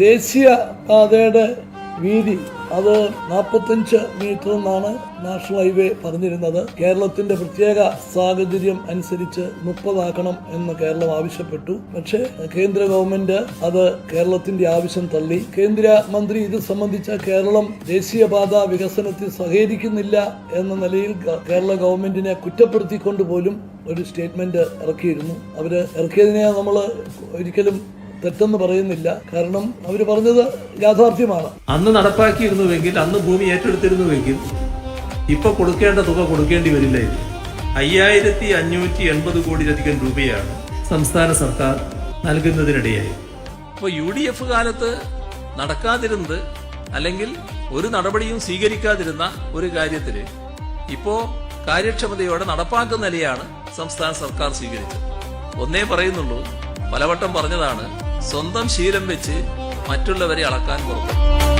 ദേശീയ പാതയുടെ വീതി അത് നാൽപ്പത്തഞ്ച് മീറ്റർ എന്നാണ് നാഷണൽ ഹൈവേ പറഞ്ഞിരുന്നത്. കേരളത്തിന്റെ പ്രത്യേക സാഹചര്യം അനുസരിച്ച് മുപ്പതാക്കണം എന്ന് കേരളം ആവശ്യപ്പെട്ടു. പക്ഷേ കേന്ദ്ര ഗവൺമെന്റ് അത് കേരളത്തിന്റെ ആവശ്യം തള്ളി. കേന്ദ്ര മന്ത്രി ഇത് സംബന്ധിച്ച കേരളം ദേശീയപാത വികസനത്തിൽ സഹകരിക്കുന്നില്ല എന്ന നിലയിൽ കേരള ഗവൺമെന്റിനെ കുറ്റപ്പെടുത്തിക്കൊണ്ട് പോലും ഒരു സ്റ്റേറ്റ്മെന്റ് ഇറക്കിയിരുന്നു. അവർ ഇറക്കിയതിനെ നമ്മൾ ഒരിക്കലും തെറ്റെന്ന് പറയുന്നില്ല. കാരണം അവർ പറഞ്ഞത് യാഥാർത്ഥ്യമാണ്. അന്ന് നടപ്പാക്കിയിരുന്നുവെങ്കിൽ അന്ന് ഭൂമി ഏറ്റെടുത്തിരുന്നുവെങ്കിൽ ഇപ്പൊ കൊടുക്കേണ്ട തുക കൊടുക്കേണ്ടി വരില്ല അയ്യായിരത്തി അഞ്ഞൂറ്റി എൺപത് കോടിയിലധികം രൂപയാണ് സംസ്ഥാന സർക്കാർ നൽകുന്നതിനിടയായി. അപ്പോൾ യു ഡി എഫ് കാലത്ത് നടക്കാതിരുന്നത് അല്ലെങ്കിൽ ഒരു നടപടിയും സ്വീകരിക്കാതിരുന്ന ഒരു കാര്യത്തിൽ ഇപ്പോ കാര്യക്ഷമതയോടെ നടപ്പാക്കുന്ന നിലയാണ് സംസ്ഥാന സർക്കാർ സ്വീകരിച്ചത്. ഒന്നേ പറയുന്നുള്ളൂ പലവട്ടം പറഞ്ഞതാണ് സ്വന്തം ശീലം വെച്ച് മറ്റുള്ളവരെ അളക്കാൻ പുറത്തു